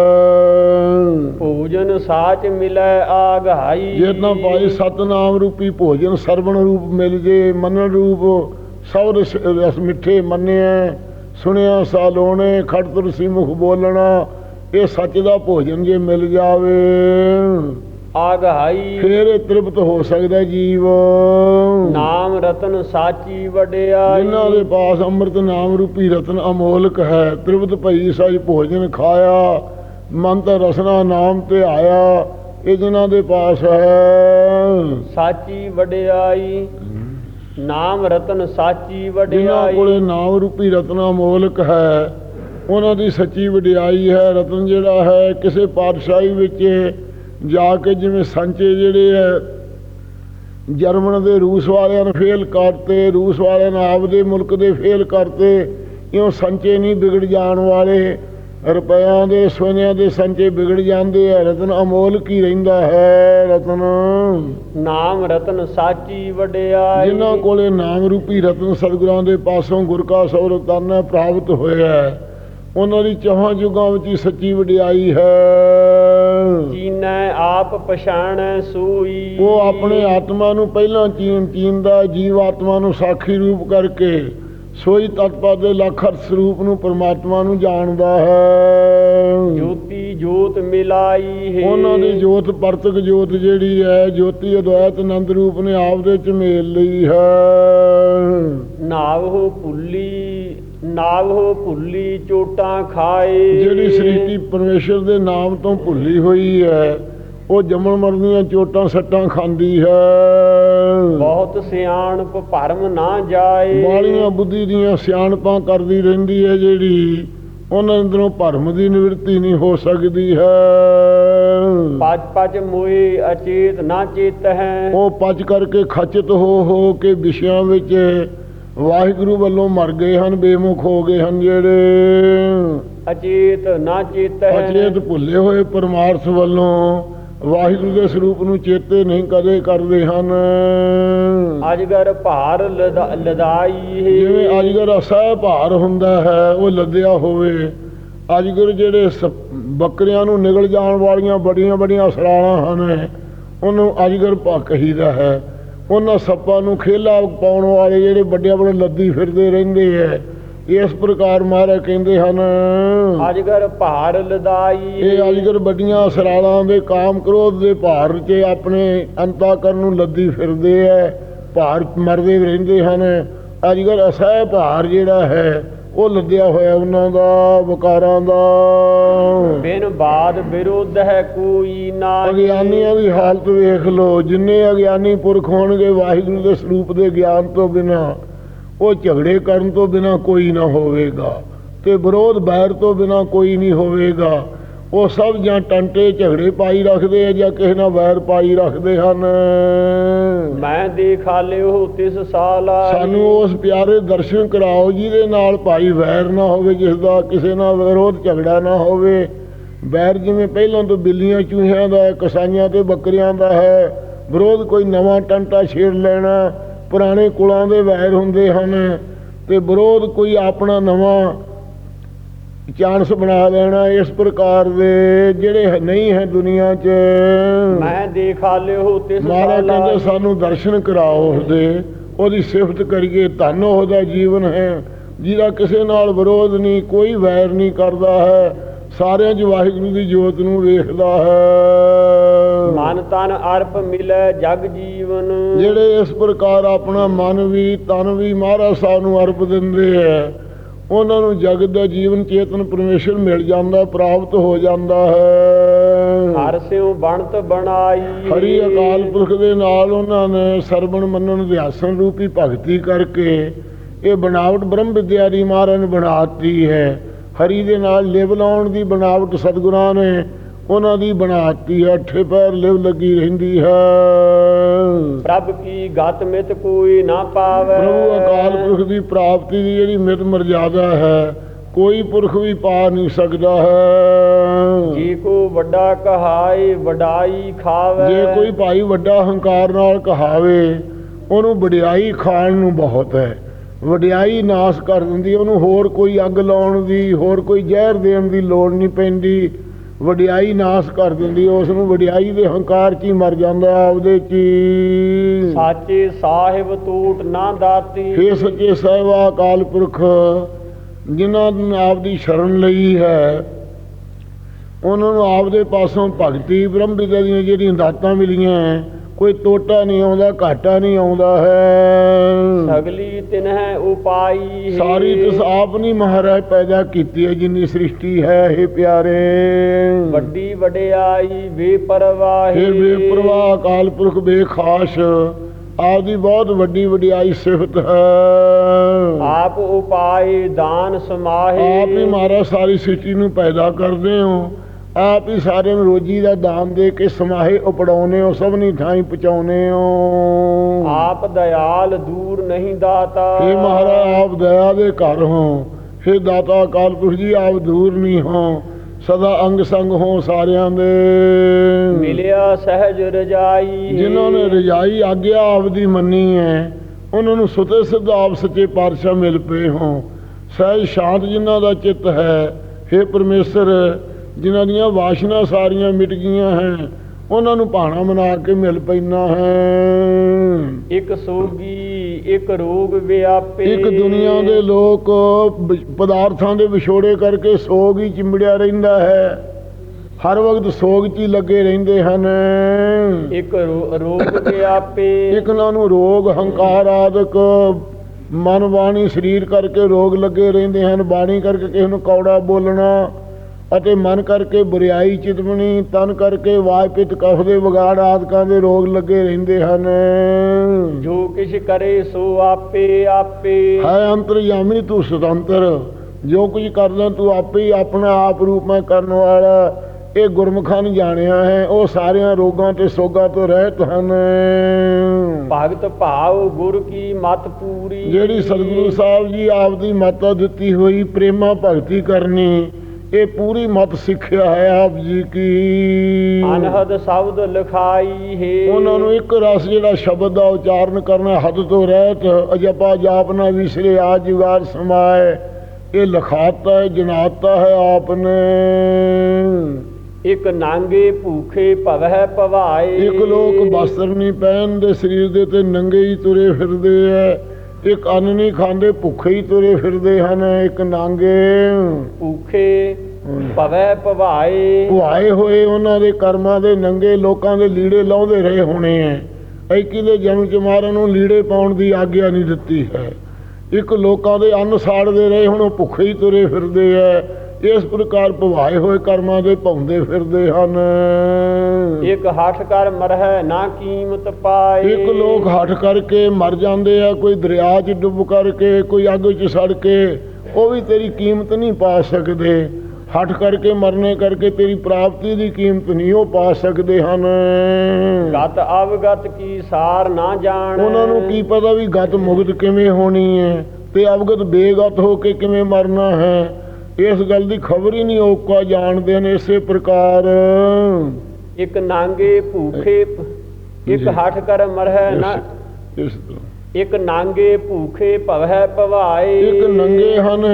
Speaker 1: ਭੋਜਨ ਸਾਚ ਮਿਲੈ ਆਗਾਈ
Speaker 2: ਜੇ ਤਾਂ ਭਾਈ ਸਤਨਾਮ ਰੂਪੀ ਭੋਜਨ ਸਰਵਣ ਰੂਪ ਮਿਲ ਜੇ ਮੰਨਣ ਰੂਪ ਸਭ ਰਸ ਮਿੱਠੇ ਮੰਨਿਆ ਸੁਣਿਆ ਸਾਲੋਣੇ ਖੜਤਰ ਸੀ ਮੁਖ ਬੋਲਣਾ ਇਹ ਸੱਚ ਦਾ ਭੋਜਨ ਜੇ ਮਿਲ ਜਾਵੇ।
Speaker 1: ਆਗਾਈ
Speaker 2: ਫੇਰ ਤ੍ਰਿਪਤ ਹੋ ਸਕਦਾ ਜੀਵ।
Speaker 1: ਨਾਮ ਰਤਨ ਸਾਚੀ ਵਡਿਆਈ।
Speaker 2: ਜਿਨ੍ਹਾਂ ਦੇ ਪਾਸ ਅੰਮ੍ਰਿਤ ਨਾਮ ਰੂਪੀ ਰਤਨ ਅਮੋਲਕ ਹੈ ਤ੍ਰਿਪਤ ਭਈ ਸਜ ਭੋਜਨ ਖਾਇਆ ਮਨ ਤਾਂ ਰਸਨਾ ਨਾਮ ਤੇ ਆਇਆ ਇਹ ਜਿਨ੍ਹਾਂ ਦੇ ਪਾਸ ਹੈ।
Speaker 1: ਸਾਚੀ ਵਡਿਆਈ। ਨਾਮ ਰਤਨ ਸਾਚੀ
Speaker 2: ਜਿਨ੍ਹਾਂ
Speaker 1: ਵਡਿਆਈ
Speaker 2: ਕੋਲੇ ਨਾਮ ਰੂਪੀ ਰਤਨ ਅਮੋਲਕ ਹੈ ਉਹਨਾਂ ਦੀ ਸੱਚੀ ਵਡਿਆਈ ਹੈ। ਰਤਨ ਜਿਹੜਾ ਹੈ ਕਿਸੇ ਪਾਤਸ਼ਾਹੀ ਵਿੱਚ ਜਾ ਕੇ ਜਿਵੇਂ ਸੰਚੇ ਜਿਹੜੇ ਹੈ ਜਰਮਨ ਦੇ ਰੂਸ ਵਾਲਿਆਂ ਨੇ ਫੇਲ ਕਰਤੇ ਰੂਸ ਵਾਲਿਆਂ ਨੇ ਆਪਦੇ ਮੁਲਕ ਦੇ ਫੇਲ ਕਰਤੇ ਇਉਂ ਸੰਚੇ ਨਹੀਂ ਵਿਗੜ ਜਾਣ ਵਾਲੇ ਰੁਪਇਆਂ ਦੇ ਸੋਨਿਆਂ ਦੇ ਸੰਚੇ ਵਿਗੜ ਜਾਂਦੇ ਆ ਰਤਨ ਅਮੋਲਕ ਹੀ ਰਹਿੰਦਾ ਹੈ ਰਤਨ?
Speaker 1: ਨਾਮ ਰਤਨ ਸਾਚੀ ਵਡਿਆਈ।
Speaker 2: ਜਿਨ੍ਹਾਂ ਕੋਲੇ ਨਾਮ ਰੂਪੀ ਰਤਨ ਸਤਿਗੁਰਾਂ ਦੇ ਪਾਸੋਂ ਗੁਰ ਕਾ ਪ੍ਰਾਪਤ ਹੋਇਆ ਹੈ, ਉਹਨਾਂ ਦੀ ਚੌਹਾਂ ਯੁਗਾਂ ਵਿੱਚ ਹੀ ਸੱਚੀ ਵਡਿਆਈ ਹੈ।
Speaker 1: ਚੀਨੈ ਆਪ ਪਛਾਣੈ ਸੂਈ।
Speaker 2: ਉਹ ਆਪਣੇ ਆਤਮਾ ਨੂੰ ਪਹਿਲਾਂ ਚੀਨ ਚੀਨਦਾ ਜੀਵ ਆਤਮਾ ਨੂੰ ਸਾਖੀ ਰੂਪ ਕਰਕੇ ਸੋਈ ਤਤਪਦ ਦੇ ਲੱਖ ਅਰਥ ਸਰੂਪ ਨੂੰ ਪਰਮਾਤਮਾ ਨੂੰ ਜਾਣਦਾ ਹੈ।
Speaker 1: ਜੋਤੀ ਜੋਤ ਮਿਲਾਈ ਹੈ।
Speaker 2: ਉਹਨਾਂ ਦੀ ਜੋਤ ਪਰਤਕ ਜੋਤ ਜਿਹੜੀ ਹੈ ਜੋਤੀ ਅਦਵੈਤ ਆਨੰਦ ਰੂਪ ਨੇ ਆਪ ਦੇ ਚ ਮੇਲ ਲਈ ਹੈ।
Speaker 1: ਨਾਵਹੁ ਭੁੱਲੀ। ਨਾਵਹੁ ਭੁੱਲੀ ਚੋਟਾਂ ਖਾਏ।
Speaker 2: ਜਿਹੜੀ ਸ੍ਰਿਸ਼ਟੀ ਪਰਮੇਸ਼ਰ ਦੇ ਨਾਮ ਤੋਂ ਭੁੱਲੀ ਹੋਈ ਹੈ ਉਹ ਜੰਮਣ ਮਰਨ ਦੀਆਂ ਚੋਟਾਂ ਸੱਟਾਂ ਖਾਂਦੀ ਹੈ।
Speaker 1: ਬਹੁਤ ਸਿਆਣਪ ਭਰਮ ਨਾ ਜਾਏ।
Speaker 2: ਬਾਲੀਆਂ ਬੁੱਧੀ ਦੀਆਂ ਸਿਆਣਪਾਂ ਕਰਦੀ ਰਹਿੰਦੀ ਹੈ ਜਿਹੜੀ ਉਹਨਾਂ ਅੰਦਰੋਂ ਭਰਮ ਦੀ ਨਿਵਰਤੀ ਨਹੀਂ ਹੋ ਸਕਦੀ ਹੈ।
Speaker 1: ਪਜ ਪਜ ਮੋਏ ਅਚੇਤ ਨਾ ਚੇਤ ਹੈ।
Speaker 2: ਉਹ ਪਚ ਕਰਕੇ ਖਚਿਤ ਹੋ ਹੋ ਕੇ ਵਿਸ਼ਿਆਂ ਵਿੱਚ ਵਾਹਿਗੁਰੂ ਵੱਲੋਂ ਮਰ ਗਏ ਹਨ ਬੇਮੁਖ ਹੋ ਗਏ ਹਨ ਜਿਹੜੇ।
Speaker 1: ਅਚੇਤ ਨਾ ਚੇਤ। ਹੈ
Speaker 2: ਅਚੇਤ ਭੁੱਲੇ ਹੋਏ ਪਰਮਾਰਥ ਵੱਲੋਂ ਵਾਹਿਗੁਰੂ ਦੇ ਸਰੂਪ ਨੂੰ ਚੇਤੇ ਨਹੀਂ ਕਦੇ ਕਰਦੇ ਹਨ।
Speaker 1: ਅਜਗਰ ਭਾਰ ਲਦਾ- ਲਦਾਈ ਹੈ।
Speaker 2: ਜਿਵੇਂ ਅਜਗਰ ਅਸਹਿ ਭਾਰ ਹੁੰਦਾ ਹੈ ਉਹ ਲੱਦਿਆ ਹੋਵੇ। ਅਜਗਰ ਜਿਹੜੇ ਬੱਕਰੀਆਂ ਨੂੰ ਨਿਗਲ ਜਾਣ ਵਾਲੀਆਂ ਬੜੀਆਂ ਬੜੀਆਂ ਸਰਾਣਾ ਹਨ ਉਹਨੂੰ ਅਜਗਰ ਭਾ ਕਹੀਦਾ ਹੈ। ਉਹਨਾਂ ਸੱਪਾਂ ਨੂੰ ਖੇਲਾ ਪਾਉਣ ਵਾਲੇ ਜਿਹੜੇ ਵੱਡੇ ਵੱਡੇ ਲੱਦੀ ਫਿਰਦੇ ਰਹਿੰਦੇ ਹੈ ਇਸ ਪ੍ਰਕਾਰ ਮਹਾਰਾਜ ਕਹਿੰਦੇ ਹਨ
Speaker 1: ਅਜਗਰ ਭਾਰ ਲਦਾਈ।
Speaker 2: ਇਹ ਅਜਗਰ ਵੱਡੀਆਂ ਸਰਾਲਾਂ ਦੇ ਕਾਮ ਕ੍ਰੋਧ ਦੇ ਭਾਰ 'ਚ ਆਪਣੇ ਅੰਤਾਕਰਨ ਨੂੰ ਲੱਦੀ ਫਿਰਦੇ ਐ। ਭਾਰ ਮਰਦੇ ਰਹਿੰਦੇ ਹਨ। ਅਜਗਰ ਅਸਹਿ ਭਾਰ ਜਿਹੜਾ ਹੈ ਉਹ ਲੱਦਿਆ ਹੋਇਆ ਉਹਨਾਂ ਦਾ ਵਿਕਾਰਾਂ ਦਾ।
Speaker 1: ਬਿਨ ਬਾਦ ਵਿਰੋਧ ਹੈ ਕੋਈ ਨਾ
Speaker 2: ਅਗਿਆਨੀਆਂ ਦੀ ਹਾਲਤ ਵੇਖ ਲਓ ਜਿੰਨੇ ਅਗਿਆਨੀ ਪੁਰਖ ਹੋਣਗੇ ਵਾਹਿਗੁਰੂ ਦੇ ਸਰੂਪ ਦੇ ਗਿਆਨ ਤੋਂ ਬਿਨਾ ਉਹ ਝਗੜੇ ਕਰਨ ਤੋਂ ਬਿਨਾ ਕੋਈ ਨਾ ਹੋਵੇਗਾ ਤੇ ਵਿਰੋਧ ਬੈਰ ਤੋਂ ਬਿਨਾ ਕੋਈ ਨਹੀਂ ਹੋਵੇਗਾ। ਉਹ ਸਭ ਜਾਂ ਟੰਟੇ ਝਗੜੇ ਪਾਈ ਰੱਖਦੇ ਆ ਜਾਂ ਕਿਸੇ ਨਾਲ ਵੈਰ ਪਾਈ ਰੱਖਦੇ ਹਨ।
Speaker 1: ਮੈਂ ਦੇਖਾ ਲਿਓ ਤਿਸ ਸਾਲ।
Speaker 2: ਸਾਨੂੰ ਉਸ ਪਿਆਰੇ ਦਰਸ਼ਨ ਕਰਾਓ ਜਿਹਦੇ ਨਾਲ ਭਾਈ ਵੈਰ ਨਾ ਹੋਵੇ ਜਿਸ ਦਾ ਕਿਸੇ ਨਾਲ ਵਿਰੋਧ ਝਗੜਾ ਨਾ ਹੋਵੇ। ਵੈਰ ਜਿਵੇਂ ਪਹਿਲਾਂ ਤੋਂ ਬਿੱਲੀਆਂ ਚੂਹਿਆਂ ਦਾ ਕਸਾਈਆਂ ਤੇ ਬੱਕਰੀਆਂ ਦਾ ਹੈ। ਵਿਰੋਧ ਕੋਈ ਨਵਾਂ ਟੰਟਾ ਛੇੜ ਲੈਣਾ ਪੁਰਾਣੇ ਕੁਲਾਂ ਦੇ ਵੈਰ ਹੁੰਦੇ ਹਨ। ਤੇ ਵਿਰੋਧ ਕੋਈ ਆਪਣਾ ਨਵਾਂ ਚਾਂਸ ਬਣਾ ਲੈਣਾ ਇਸ ਪ੍ਰਕਾਰ ਦੇ ਜਿਹੜੇ ਨਹੀਂ ਹੈ ਦੁਨੀਆ 'ਚ।
Speaker 1: ਮੈਂ ਦੇਖਾ ਲਿਓ ਤਿਸ
Speaker 2: ਮਹਾਰਾਜ ਕਹਿੰਦੇ। ਸਾਨੂੰ ਦਰਸ਼ਨ ਕਰਾਓ ਉਸਦੇ। ਉਹਦੀ ਸਿਫਤ ਕਰੀਏ ਧੰਨ ਉਹਦਾ ਜੀਵਨ ਹੈ ਜਿਹਦਾ ਕਿਸੇ ਨਾਲ ਵਿਰੋਧ ਨਹੀਂ ਕੋਈ ਵੈਰ ਨਹੀਂ ਕਰਦਾ ਹੈ ਸਾਰਿਆਂ 'ਚ ਵਾਹਿਗੁਰੂ ਦੀ ਜੋਤ ਨੂੰ ਵੇਖਦਾ ਹੈ।
Speaker 1: ਮਨ ਤਨ ਅਰਪ ਮਿਲੈ ਜਗ ਜੀਵਨ।
Speaker 2: ਜਿਹੜੇ ਇਸ ਪ੍ਰਕਾਰ ਆਪਣਾ ਮਨ ਵੀ ਤਨ ਵੀ ਮਹਾਰਾਜ ਸਾਹਿਬ ਨੂੰ ਅਰਪ ਦਿੰਦੇ ਹੈ ਉਹਨਾਂ ਨੂੰ ਜਗਤ ਦਾ ਜੀਵਨ ਚੇਤਨ ਪਰਮੇਸ਼ਰ ਮਿਲ ਜਾਂਦਾ ਪ੍ਰਾਪਤ ਹੋ ਜਾਂਦਾ ਹੈ।
Speaker 1: ਹਰ ਸਿਉ ਬਣਤ ਬਣਾਈ।
Speaker 2: ਹਰੀ ਅਕਾਲ ਪੁਰਖ ਦੇ ਨਾਲ ਉਹਨਾਂ ਨੇ ਸਰਵਣ ਮੰਨਣ ਅਧਿਆਸਨ ਰੂਪੀ ਭਗਤੀ ਕਰਕੇ ਇਹ ਬਣਾਵਟ ਬ੍ਰਹਮ ਵਿਦਿਆ ਦੀ ਮਹਾਰਾਜ ਨੇ ਬਣਾਤੀ ਹੈ। ਹਰੀ ਦੇ ਨਾਲ ਲਿਵ ਲਾਉਣ ਦੀ ਬਣਾਵਟ ਸਤਿਗੁਰਾਂ ਨੇ ਉਹਨਾਂ ਦੀ ਬਣਾਤੀ ਹੈ? ਅੱਠੇ ਪੈਰ ਲਿਵ ਲੱਗੀ ਰਹਿੰਦੀ ਹੈ।
Speaker 1: ਪ੍ਰਭ ਕੀ ਗਤ ਮਿਤ ਕੋਈ ਨਾ ਪਾਵੇ।
Speaker 2: ਪ੍ਰਭੂ ਅਕਾਲ ਪੁਰਖ ਦੀ ਪ੍ਰਾਪਤੀ ਦੀ ਜਿਹੜੀ ਮਿਤ ਮਰਜ਼ਾਦਾ ਹੈ ਕੋਈ ਪੁਰਖ ਵੀ ਪਾ ਨਹੀਂ ਸਕਦਾ ਹੈ।
Speaker 1: ਜੀ ਕੋ ਵੱਡਾ ਕਹਾਈ ਵਡਾਈ ਖਾਵੇ।
Speaker 2: ਜੇ ਕੋਈ ਭਾਈ ਵੱਡਾ ਹੰਕਾਰ ਨਾਲ ਕਹਾਵੇ ਉਹਨੂੰ ਵਡਿਆਈ ਖਾਣ ਨੂੰ ਬਹੁਤ ਹੈ। ਵਡਿਆਈ ਨਾਸ ਕਰ ਦਿੰਦੀ ਉਹਨੂੰ ਹੋਰ ਕੋਈ ਅੱਗ ਲਾਉਣ ਦੀ ਹੋਰ ਕੋਈ ਜ਼ਹਿਰ ਦੇਣ ਦੀ ਲੋੜ ਨਹੀਂ ਪੈਂਦੀ। ਵਡਿਆਈ ਨਾਸ ਕਰ ਦਿੰਦੀ ਉਸ ਨੂੰ ਵਡਿਆਈ ਦੇ ਹੰਕਾਰ 'ਚ ਹੀ ਮਰ ਜਾਂਦਾ ਆਪਦੇ 'ਚ
Speaker 1: ਸਾਚੇ ਸਾਹਿਬ ਟੂਟ ਨਾ ਦਾਤੀ।
Speaker 2: ਹੇ ਸੱਚੇ ਸਾਹਿਬਾ ਅਕਾਲ ਪੁਰਖ ਜਿਨ੍ਹਾਂ ਨੇ ਆਪ ਦੀ ਸ਼ਰਨ ਲਈ ਹੈ ਉਹਨਾਂ ਨੂੰ ਆਪ ਦੇ ਪਾਸੋਂ ਭਗਤੀ ਬ੍ਰਹਮ ਵਿਦਿਆ ਦੀਆਂ ਜਿਹੜੀਆਂ ਦਾਤਾਂ ਮਿਲੀਆਂ ਹੈ, ਕੋਈ ਤੋਟਾ ਨਹੀਂ ਆਉਂਦਾ ਘਾਟਾ ਨਹੀਂ ਆਉਂਦਾ ਹੈ।
Speaker 1: ਸਗਲੀ ਤਿਨਹਿ ਉਪਾਈ ਹੈ।
Speaker 2: ਸਾਰੀ ਤਿਸ ਆਪ ਨਹੀਂ ਮਹਾਰਾਜ ਪੈਦਾ ਕੀਤੀ ਹੈ ਜਿੰਨੀ ਸ੍ਰਿਸ਼ਟੀ ਹੈ ਇਹ ਪਿਆਰੇ।
Speaker 1: ਵੱਡੀ ਵਡਿਆਈ ਬੇਪਰਵਾਹੀ।
Speaker 2: ਬੇਪਰਵਾਹ ਅਕਾਲ ਪੁਰਖ ਬੇਖਾਸ ਆਪ ਦੀ ਬਹੁਤ ਵੱਡੀ ਵਡਿਆਈ ਸਿਫਤ ਹੈ।
Speaker 1: ਆਪ ਉਪਾਏ ਦਾਨ ਸਮਾਹੇ।
Speaker 2: ਆਪ ਹੀ ਮਹਾਰਾਜ ਸਾਰੀ ਸ੍ਰਿਸ਼ਟੀ ਨੂੰ ਪੈਦਾ ਕਰਦੇ ਹੋ। ਆਪ ਹੀ ਸਾਰਿਆਂ ਨੂੰ ਰੋਜੀ ਦਾ ਦਾਨ ਦੇ ਕੇ ਸਮਾਹੇ ਉਪੜਾਉਨੇ ਹੋ ਸਭਨੀ ਥਾਈਂ ਪਹੁੰਚਾਉਨੇ ਹੋ
Speaker 1: ਆਪ ਦਇਆਲ ਦੂਰ ਨਹੀਂ ਦਾਤਾ
Speaker 2: हे ਮਹਾਰਾਜ ਆਪ ਦਇਆ ਦੇ ਘਰ ਹੋ हे ਦਾਤਾ ਅਕਾਲ ਪੁਰਖ ਜੀ ਆਪ ਦੂਰ ਨਹੀਂ ਹੋ ਸਦਾ ਅੰਗ ਸੰਗ ਹੋ ਸਾਰਿਆਂ ਦੇ
Speaker 1: ਮਿਲਿਆ ਸਹਿਜ ਰਜਾਈ
Speaker 2: ਜਿਨ੍ਹਾਂ ਨੇ ਰਜਾਈ ਆਗਿਆ ਆਪ ਦੀ ਮੰਨੀ ਹੈ ਉਹਨਾਂ ਨੂੰ ਸੁਤੇ ਸਿੱਧ ਆਪ ਸੱਚੇ ਪਾਤਸ਼ਾਹ ਮਿਲ ਪਏ ਹੋ ਸਹਿਜ ਸ਼ਾਂਤ ਜਿਨ੍ਹਾਂ ਦਾ ਚਿੱਤ ਹੈ हे ਪਰਮੇਸ਼ਰ ਜਿਨ੍ਹਾਂ ਦੀਆਂ ਵਾਸ਼ਨਾ ਸਾਰੀਆਂ ਮਿਟ ਗਈਆਂ ਹੈ ਉਹਨਾਂ ਨੂੰ ਭਾਣਾ ਮਨਾ ਕੇ ਮਿਲ ਪੈਣਾ ਹੈ।
Speaker 1: ਇੱਕ ਸੋਗੀ ਇੱਕ ਰੋਗ ਵਿਆਪੇ।
Speaker 2: ਇੱਕ ਦੁਨੀਆ ਦੇ ਲੋਕ ਪਦਾਰਥਾਂ ਦੇ ਵਿਛੋੜੇ ਕਰਕੇ ਸੋਗ ਹੀ ਚਿੰਬੜਿਆ ਰਹਿੰਦਾ ਹੈ। ਹਰ ਵਕਤ ਸੋਗ 'ਚ ਹੀ ਲੱਗੇ ਰਹਿੰਦੇ ਹਨ।
Speaker 1: ਇੱਕ ਰੋਗ ਵਿਆਪੇ।
Speaker 2: ਇੱਕ ਨੂੰ ਰੋਗ ਹੰਕਾਰ ਆਦਿਕ ਮਨ ਬਾਣੀ ਸਰੀਰ ਕਰਕੇ ਰੋਗ ਲੱਗੇ ਰਹਿੰਦੇ ਹਨ। ਬਾਣੀ ਕਰਕੇ ਕਿਸੇ ਨੂੰ ਕੌੜਾ ਬੋਲਣਾ ਅਤੇ ਮਨ ਕਰਕੇ ਬੁਰੀਾਈ ਚਿਤਵਣੀ ਤਨ ਕਰਕੇ ਵਾਜ ਪਿੱਤ ਕਫ ਦੇ ਵਿਗਾੜ ਆਦਿਕਾਂ ਦੇ ਰੋਗ ਲੱਗੇ ਰਹਿੰਦੇ ਹਨ।
Speaker 1: ਜੋ ਕਿਛ ਕਰੇ ਸੋ ਆਪੇ ਆਪੇ।
Speaker 2: ਹੈ ਅੰਤਰਯਾਮੀ ਤੂੰ ਸੁਤੰਤਰ। ਜੋ ਕੁਝ ਕਰਦਾ ਤੂੰ ਆਪੇ ਹੀ ਆਪਣਾ ਆਪ ਰੂਪ ਮੈਂ ਕਰਨ ਵਾਲਾ। ਇਹ ਗੁਰਮੁਖਾਂ ਨੇ ਜਾਣਿਆ ਹੈ ਉਹ ਸਾਰਿਆਂ ਰੋਗਾਂ ਤੇ ਸੋਗਾਂ ਤੋਂ ਰਹਿਤ ਹਨ।
Speaker 1: ਭਗਤ ਭਾਵ ਗੁਰ ਕੀ ਮਤ ਪੂਰੀ।
Speaker 2: ਜਿਹੜੀ ਸਤਿਗੁਰੂ ਸਾਹਿਬ ਜੀ ਆਪ ਦੀ ਮਾਤਾ ਦਿੱਤੀ ਹੋਈ ਪ੍ਰੇਮਾ ਭਗਤੀ ਕਰਨੀ ਇਹ ਪੂਰੀ ਮਤ ਸਿੱਖਿਆ ਹੈ ਆਪ ਜੀ ਕੀ।
Speaker 1: ਅਨਹਦ ਸ਼ਬਦ ਲਿਖਾਈ ਹੈ।
Speaker 2: ਉਹਨਾਂ ਨੂੰ ਇੱਕ ਰਸ ਜਿਹੜਾ ਸ਼ਬਦ ਦਾ ਉਚਾਰਨ ਕਰਨਾ ਹੱਦ ਤੋਂ ਰਹਿਤ ਅਜਪਾ ਜਾਪ ਨਾ ਵਿਸਰੇ ਆ ਜੁਗਾਰ ਸਮਾਏ। ਇਹ ਲਖਾਤਾ ਹੈ ਜਨਾਤਾ ਹੈ ਆਪ ਨੇ
Speaker 1: ਇੱਕ ਨਾਂਗੇ ਭੂਖੇ ਭਵਹਿ ਭਵਾਏ।
Speaker 2: ਇੱਕ ਲੋਕ ਬਸਤਰ ਨਹੀਂ ਪਹਿਨਦੇ ਸਰੀਰ ਦੇ ਤੇ ਨੰਗੇ ਹੀ ਤੁਰੇ ਫਿਰਦੇ ਐ। ਇੱਕ ਅੰਨ ਨਹੀਂ ਖਾਂਦੇ ਭੁੱਖੇ ਹੀ ਤੁਰੇ ਫਿਰਦੇ ਹਨ ਇੱਕ ਨਾਂਗੇ।
Speaker 1: ਭੂਖੇ ਭਵਹਿ ਭਵਾਏ।
Speaker 2: ਭੁਆਏ ਹੋਏ ਉਹਨਾਂ ਦੇ ਕਰਮਾਂ ਦੇ ਨੰਗੇ ਲੋਕਾਂ ਦੇ ਲੀੜੇ ਲਾਉਂਦੇ ਰਹੇ ਹੋਣੇ ਐ। ਐਕੀ ਦੇ ਜਨਮ ਚ ਮਾਰਨ ਨੂੰ ਲੀੜੇ ਪਾਉਣ ਦੀ ਆਗਿਆ ਨਹੀਂ ਦਿੱਤੀ ਹੈ। ਇੱਕ ਲੋਕਾਂ ਦੇ ਅੰਨ ਸਾੜਦੇ ਰਹੇ ਹੁਣ ਉਹ ਭੁੱਖੇ ਹੀ ਤੁਰੇ ਫਿਰਦੇ ਐ। ਇਸ ਪ੍ਰਕਾਰ ਭਵਾਏ ਹੋਏ ਕਰਮਾਂ ਦੇ ਭੌਂਦੇ ਫਿਰਦੇ ਹਨ।
Speaker 1: ਇੱਕ ਹੱਠ ਕਰ ਮਰਹਿ ਨਾ ਕੀਮਤ ਪਾਏ।
Speaker 2: ਇੱਕ ਲੋਕ ਹੱਠ ਕਰਕੇ ਮਰ ਜਾਂਦੇ ਆ ਕੋਈ ਦਰਿਆ 'ਚ ਡੁੱਬ ਕਰਕੇ ਕੋਈ ਅੱਗ 'ਚ ਸੜ ਕੇ ਉਹ ਵੀ ਤੇਰੀ ਕੀਮਤ ਨਹੀਂ ਪਾ ਸਕਦੇ। ਹੱਠ ਕਰਕੇ ਮਰਨੇ ਕਰਕੇ ਤੇਰੀ ਪ੍ਰਾਪਤੀ ਦੀ ਕੀਮਤ ਨਹੀਂ ਉਹ ਪਾ ਸਕਦੇ ਹਨ।
Speaker 1: ਗਤ ਅਵਗਤ ਕੀ ਸਾਰ ਨਾ ਜਾਣ।
Speaker 2: ਉਹਨਾਂ ਨੂੰ ਕੀ ਪਤਾ ਵੀ ਗਤ ਮੁਕਤ ਕਿਵੇਂ ਹੋਣੀ ਹੈ ਤੇ ਅਵਗਤ ਬੇਗਤ ਹੋ ਕੇ ਕਿਵੇਂ ਮਰਨਾ ਹੈ। ਇਸ ਗੱਲ ਦੀ ਖਬਰ ਹੀ ਨਹੀਂ ਓਕਾ ਜਾਣਦੇ ਨੇ ਇਸੇ ਪ੍ਰਕਾਰ।
Speaker 1: ਇੱਕ ਨਾਂਗੇ ਭੂਖੇ ਇੱਕ। ਹੱਠ ਕਰ ਮਰਹਿ ਨਾ
Speaker 2: ਇਸ-
Speaker 1: ਇੱਕ ਨਾਂਗੇ ਭੂਖੇ ਭਵਹਿ ਭਵਾਏ।
Speaker 2: ਇੱਕ ਨੰਗੇ ਹਨ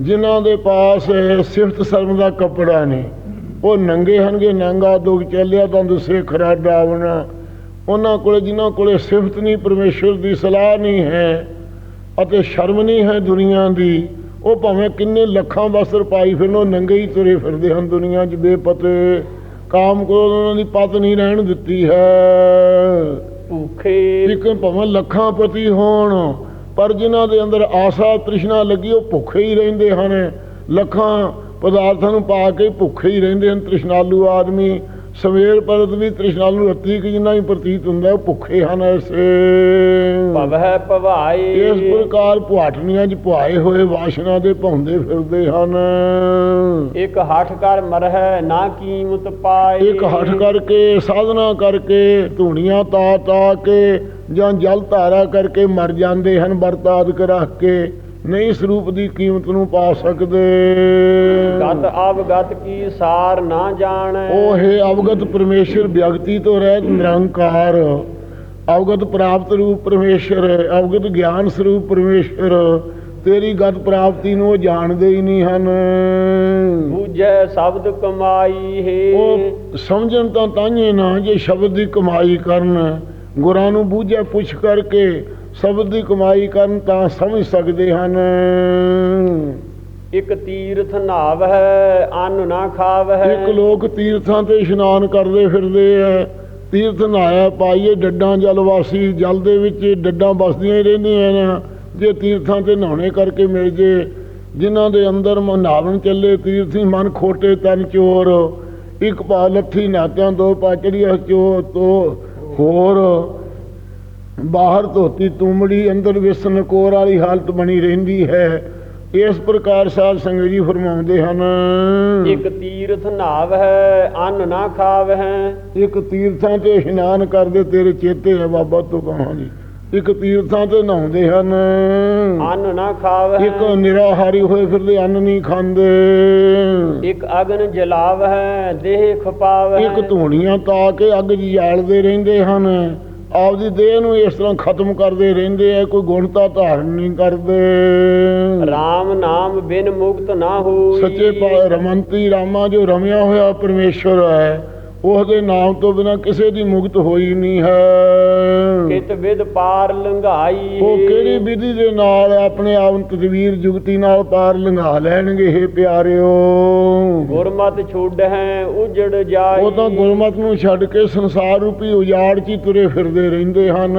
Speaker 2: ਜਿਨ੍ਹਾਂ ਦੇ ਪਾਸ ਸਿਫਤ ਸ਼ਰਮ ਦਾ ਕੱਪੜਾ ਨਹੀਂ। ਉਹ ਨੰਗੇ ਹਨਗੇ ਨੰਗਾ ਦੁੱਖ ਚੱਲਿਆ ਤਾਂ ਦੁਸੇ ਖਰਾ ਡਾਵਣਾ ਉਹਨਾਂ ਕੋਲੇ ਜਿਨ੍ਹਾਂ ਕੋਲੇ ਸਿਫਤ ਨਹੀਂ ਪਰਮੇਸ਼ਰ ਦੀ ਸਲਾਹ ਨਹੀਂ ਹੈ ਅਤੇ ਸ਼ਰਮ ਨਹੀਂ ਹੈ ਦੁਨੀਆ ਦੀ ਉਹ ਭਾਵੇਂ ਕਿੰਨੇ ਲੱਖਾਂ ਵਸਤਰ ਪਾਈ ਫਿਰਨ ਉਹ ਨੰਗੇ ਹੀ ਤੁਰੇ ਫਿਰਦੇ ਹਨ ਦੁਨੀਆ 'ਚ ਬੇਪਤੇ। ਕਾਮ ਕ੍ਰੋਧ ਉਹਨਾਂ ਦੀ ਪਤ ਨਹੀਂ ਰਹਿਣ ਦਿੱਤੀ ਹੈ।
Speaker 1: ਭੂਖੇ।
Speaker 2: ਇੱਕ ਭਾਵੇਂ ਲੱਖਾਂ ਪਤੀ ਹੋਣ ਪਰ ਜਿਨ੍ਹਾਂ ਦੇ ਅੰਦਰ ਆਸਾ ਤ੍ਰਿਸ਼ਨਾ ਲੱਗੀ ਉਹ ਭੁੱਖੇ ਹੀ ਰਹਿੰਦੇ ਹਨ। ਲੱਖਾਂ ਪਦਾਰਥਾਂ ਨੂੰ ਪਾ ਕੇ ਭੁੱਖੇ ਹੀ ਰਹਿੰਦੇ ਹਨ ਤ੍ਰਿਸ਼ਨਾਲੂ ਆਦਮੀ। ਸਵੇਰ ਪਰਤ ਵੀ ਤ੍ਰਿਸ਼ਨਾਲੂ ਰੱਤੀ ਕਿ ਜਿੰਨਾ ਹੀ ਪ੍ਰਤੀਤ ਹੁੰਦਾ ਉਹ ਭੁੱਖੇ ਹਨ ਐਸੇ।
Speaker 1: ਭਵਹਿ ਭਵਾਏ
Speaker 2: ਇਸ ਪ੍ਰਕਾਰ ਪੁਆਟਨੀਆਂ 'ਚ ਪੁਆਏ ਹੋਏ ਵਾਸ਼ਨਾ ਦੇ ਭੌਂਦੇ ਫਿਰਦੇ ਹਨ।
Speaker 1: ਇੱਕ ਹੱਠ ਕਰ ਮਰਹਿ ਨਾ ਕੀਮਤ ਪਾਏ।
Speaker 2: ਇੱਕ ਹੱਠ ਕਰਕੇ ਸਾਧਨਾ ਕਰਕੇ ਧੂਣੀਆਂ ਤਾ ਤਾ ਕੇ ਜਾਂ ਜਲ ਧਾਰਾ ਕਰਕੇ ਮਰ ਜਾਂਦੇ ਹਨ ਵਰਤਾਦਿਕ ਰੱਖ ਕੇ। ਨਹੀਂ ਇਸ ਰੂਪ ਦੀ ਕੀਮਤ ਨੂੰ ਪਾ ਸਕਦੇ।
Speaker 1: ਗਤ ਅਵਗਤ ਕੀ ਸਾਰ ਨਾ ਜਾਣੈ।
Speaker 2: ਉਹ ਹੈ ਅਵਗਤ ਪਰਮੇਸ਼ਰ ਵਿਅਕਤੀ ਤੋਂ ਰਹਿਤ ਨਿਰੰਕਾਰ। ਅਵਗਤ ਪ੍ਰਾਪਤ ਰੂਪ ਪਰਮੇਸ਼ਰ ਅਵਗਤ ਗਿਆਨ ਸਰੂਪ ਪਰਮੇਸ਼ਰ ਤੇਰੀ ਗਤ ਪ੍ਰਾਪਤੀ ਨੂੰ ਉਹ ਜਾਣਦੇ ਹੀ ਨਹੀਂ ਹਨ।
Speaker 1: ਬੂਝੈ ਸ਼ਬਦ ਕਮਾਈ ਹੈ।
Speaker 2: ਉਹ ਸਮਝਣ ਤਾਂ ਤਾਂਹੇ ਨਾ ਜੇ ਸ਼ਬਦ ਦੀ ਕਮਾਈ ਕਰਨ। ਗੁਰਾਂ ਨੂੰ ਬੂਝੇ ਪੁੱਛ ਕਰਕੇ ਸ਼ਬਦ ਦੀ ਕਮਾਈ ਕਰਨ ਤਾਂ ਸਮਝ ਸਕਦੇ ਹਨ।
Speaker 1: ਇੱਕ ਤੀਰਥ ਨਾਵ ਹੈ ਅੰਨ ਨਾ ਖਾਵ ਹੈ
Speaker 2: ਇੱਕ ਲੋਕ ਤੀਰਥਾਂ ਤੇ ਇਸ਼ਨਾਨ ਕਰਦੇ ਫਿਰਦੇ ਐ। ਤੀਰਥ ਨਹਾਇਆ ਪਾਈਏ ਡੱਡਾਂ ਜਲ ਵਾਸੀ ਜਲ ਦੇ ਵਿੱਚ ਡੱਡਾਂ ਵਸਦੀਆਂ ਹੀ ਰਹਿੰਦੀਆਂ ਨੇ। ਜੇ ਤੀਰਥਾਂ ਤੇ ਨਹਾਉਣੇ ਕਰਕੇ ਮਿਲ ਜੇ ਜਿਨ੍ਹਾਂ ਦੇ ਅੰਦਰ ਮ- ਨਹਾਵਣ ਚੱਲੇ ਤੀਰਥੀ ਮਨ ਖੋਟੇ ਤਨ ਚੋਰ। ਇੱਕ ਪਾ ਲੱਥੀ ਨਾਤਿਆਂ ਦੋ ਪਾਚੜੀਆਂ ਚੋ ਤੋ ਹੋਰ ਬਾਹਰ ਧੋਤੀ ਤੁੰਮੜੀ ਅੰਦਰ ਵਿਸਨ ਕੋਰ ਵਾਲੀ ਹਾਲਤ ਬਣੀ ਰਹਿੰਦੀ ਹੈ। ਇਸ ਪ੍ਰਕਾਰ ਸਾਧ ਸੰਗਤ ਜੀ ਫਰਮਾਉਂਦੇ ਹਨ
Speaker 1: ਇੱਕ ਤੀਰਥ ਨਾਵ ਹੈ ਅੰਨ ਨਾ ਖਾਵ ਹੈ।
Speaker 2: ਇੱਕ ਤੀਰਥਾਂ ਤੇ ਇਸ਼ਨਾਨ ਕਰਦੇ ਤੇਰੇ ਚੇਤੇ ਹੈ ਬਾਬਾ ਤੋਂ ਕਹਾਂਗੀ ਇੱਕ ਤੀਰਥਾਂ ਤੇ ਨਹਾਉਂਦੇ ਹਨ।
Speaker 1: ਅੰਨ ਨਾ ਖਾਵ
Speaker 2: ਇੱਕ
Speaker 1: ਹੈ
Speaker 2: ਨਿਰਾਹਾਰੀ ਹੋਏ ਫਿਰਦੇ ਅੰਨ ਨਹੀਂ ਖਾਂਦੇ।
Speaker 1: ਇੱਕ ਅਗਨ ਜਲਾਵ ਹੈ ਦੇਹ ਖਪਾਵ ਹੈ।
Speaker 2: ਇੱਕ ਧੂਣੀਆਂ ਤਾ ਕੇ ਅੱਗ ਜਾਲਦੇ ਰਹਿੰਦੇ ਹਨ। ਆਪਦੀ ਦੇਹ ਨੂੰ ਇਸ ਤਰ੍ਹਾਂ ਖਤਮ ਕਰਦੇ ਰਹਿੰਦੇ ਆ ਕੋਈ ਗੁਣਤਾ ਧਾਰਨ ਨਹੀਂ ਕਰਦੇ।
Speaker 1: RAM ਨਾਮ ਬਿਨ ਮੁਕਤ ਨਾ ਹੋਈ।
Speaker 2: ਸੱਚੇ ਰਮੰਤੀ ਰਾਮਾ ਜੋ ਰਮਿਆ ਹੋਇਆ ਪਰਮੇਸ਼ਰ ਹੈ ਉਹਦੇ ਨਾਮ ਤੋਂ ਬਿਨਾ ਕਿਸੇ ਦੀ ਮੁਕਤ ਹੋਈ ਨਹੀਂ ਹੈ।
Speaker 1: ਕਿਤ ਵਿਦ ਪਾਰ ਲੰਘਾਈ
Speaker 2: ਉਹ ਕਿਹੜੀ ਵਿਧੀ ਦੇ ਨਾਲ ਆਪਣੇ ਆਪ ਨੂੰ ਤਦਵੀਰ ਜੁਗਤੀ ਨਾਲ ਪਾਰ ਲੰਘਾ ਲੈਣਗੇ ਇਹ ਪਿਆਰਿਓ?
Speaker 1: ਗੁਰਮਤ ਛੁੱਡ ਹੈ ਉਜੜ ਜਾਈ।
Speaker 2: ਉਹ ਤਾਂ ਗੁਰਮਤ ਨੂੰ ਛੱਡ ਕੇ ਸੰਸਾਰ ਰੂਪੀ ਉਜਾੜ 'ਚ ਹੀ ਤੁਰੇ ਫਿਰਦੇ ਰਹਿੰਦੇ ਹਨ।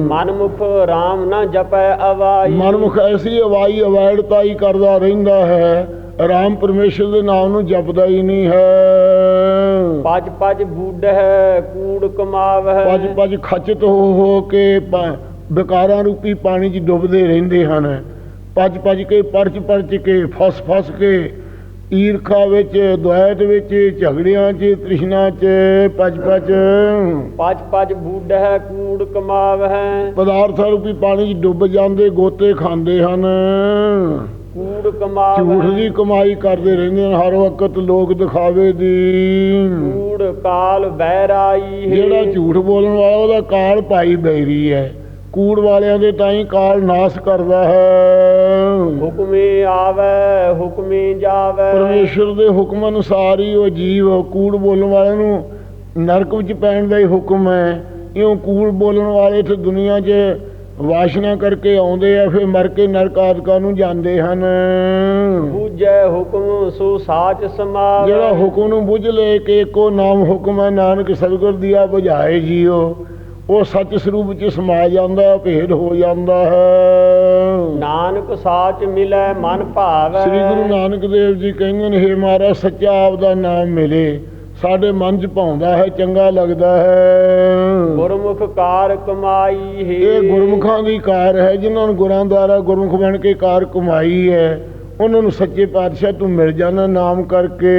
Speaker 1: ਮਨਮੁਖ RAM ਨਾ ਜਪੈ ਅਵਾਈ।
Speaker 2: ਮਨਮੁਖ ਐਸੀ ਅਵਾਈ ਅਵੈੜਤਾ ਹੀ ਕਰਦਾ ਰਹਿੰਦਾ ਹੈ। ਰਾਮ ਪਰਮੇਸ਼ਰ ਦੇ ਨਾਮ ਨੂੰ ਜਪਦਾ ਹੀ ਨਹੀਂ ਹੈ।
Speaker 1: ਪਜ ਪਜ ਬੂਡ ਹੈ ਕੂੜ ਕਮਾਵ ਹੈ।
Speaker 2: ਪਜ ਪਜ ਖਚਤ ਹੋ ਹੋ ਕੇ ਵਿਕਾਰਾਂ ਰੂਪੀ ਪਾਣੀ 'ਚ ਡੁੱਬਦੇ ਰਹਿੰਦੇ ਹਨ। ਪਜ ਪਜ ਕੇ ਪਰਚ ਪਰਚ ਕੇ ਫਸ ਫਸ ਕੇ ਈਰਖਾ ਵਿੱਚ ਦੁਆਇਤ ਵਿੱਚ ਝਗੜਿਆਂ 'ਚ ਤ੍ਰਿਸ਼ਨਾ 'ਚ ਪਜ ਪਜ
Speaker 1: ਪਜ ਪਜ ਬੂਡ ਹੈ ਕੂੜ ਕਮਾਵ ਹੈ।
Speaker 2: ਪਦਾਰਥਾਂ ਰੂਪੀ ਪਾਣੀ 'ਚ ਡੁੱਬ ਜਾਂਦੇ ਗੋਤੇ ਖਾਂਦੇ ਹਨ।
Speaker 1: ਕੂੜ ਕਮਾਵ
Speaker 2: ਝੂਠ ਦੀ ਕਮਾਈ ਕਰਦੇ ਰਹਿੰਦੇ ਹਨ ਹਰ ਵਕਤ ਲੋਕ ਦਿਖਾਵੇ ਦੀ
Speaker 1: ਕੂੜ ਕਾਲ ਬਹਿਰਾਈ ਹੈ।
Speaker 2: ਜਿਹੜਾ ਝੂਠ ਬੋਲਣ ਵਾਲਾ ਉਹਦਾ ਕਾਲ ਭਾਈ ਬੈਰੀ ਹੈ। ਕੂੜ ਵਾਲਿਆਂ ਦੇ ਤਾਂ ਹੀ ਕਾਲ ਨਾਸ ਕਰਦਾ ਹੈ।
Speaker 1: ਹੁਕਮੇ ਆਵੈ ਹੁਕਮੇ ਜਾਵੈ।
Speaker 2: ਪਰਮੇਸ਼ਰ ਦੇ ਹੁਕਮ ਅਨੁਸਾਰ ਹੀ ਉਹ ਜੀਵ ਕੂੜ ਬੋਲਣ ਵਾਲਿਆਂ ਨੂੰ ਨਰਕ ਵਿੱਚ ਪੈਣ ਦਾ ਹੀ ਹੁਕਮ ਹੈ। ਇਉਂ ਕੂੜ ਬੋਲਣ ਵਾਲੇ ਇੱਥੇ ਦੁਨੀਆ 'ਚ ਵਾਸ਼ਨਾ ਕਰਕੇ ਆਉਂਦੇ ਆ ਫਿਰ ਮਰ ਕੇ ਨਰਕ ਆਦਿਕਾਂ ਨੂੰ ਜਾਂਦੇ ਹਨ।
Speaker 1: ਬੂਝੈ ਹੁਕਮ ਸੋ ਸਾਚ ਸਮਾਵੈ
Speaker 2: ਜਿਹੜਾ ਹੁਕਮ ਨੂੰ ਬੁੱਝ ਲੈ ਕੇ ਇੱਕੋ ਨਾਮ ਹੁਕਮ ਹੈ ਨਾਨਕ ਸਤਿਗੁਰ ਦੀਆ ਬੁਝਾਏ ਜੀਓ। ਉਹ ਸੱਚ ਸਰੂਪ ਚ ਸਮਾ ਜਾਂਦਾ ਭੇਦ ਹੋ ਜਾਂਦਾ ਹੈ।
Speaker 1: ਨਾਨਕ ਸਾਚ ਮਿਲੈ ਮਨ ਭਾਵੈ।
Speaker 2: ਸ੍ਰੀ ਗੁਰੂ ਨਾਨਕ ਦੇਵ ਜੀ ਕਹਿੰਦੇ ਨੇ ਹੇ ਮਹਾਰਾਜ ਸੱਚਾ ਆਪ ਦਾ ਨਾਮ ਮਿਲੇ। ਸਾਡੇ ਮਨ ਚ ਭਾਉਂਦਾ ਹੈ ਚੰਗਾ ਲੱਗਦਾ ਹੈ।
Speaker 1: ਗੁਰਮੁਖ ਕਾਰ ਕਮਾਈ ਹੈ।
Speaker 2: ਇਹ ਗੁਰਮੁਖਾਂ ਦੀ ਕਾਰ ਹੈ ਜਿਨ੍ਹਾਂ ਨੂੰ ਗੁਰਾਂ ਦੁਆਰਾ ਗੁਰਮੁਖ ਬਣ ਕੇ ਕਾਰ ਕਮਾਈ ਹੈ। ਉਹਨਾਂ ਨੂੰ ਸੱਚੇ ਪਾਤਸ਼ਾਹ ਤੂੰ ਮਿਲ ਜਾਣਾ ਨਾਮ ਕਰਕੇ।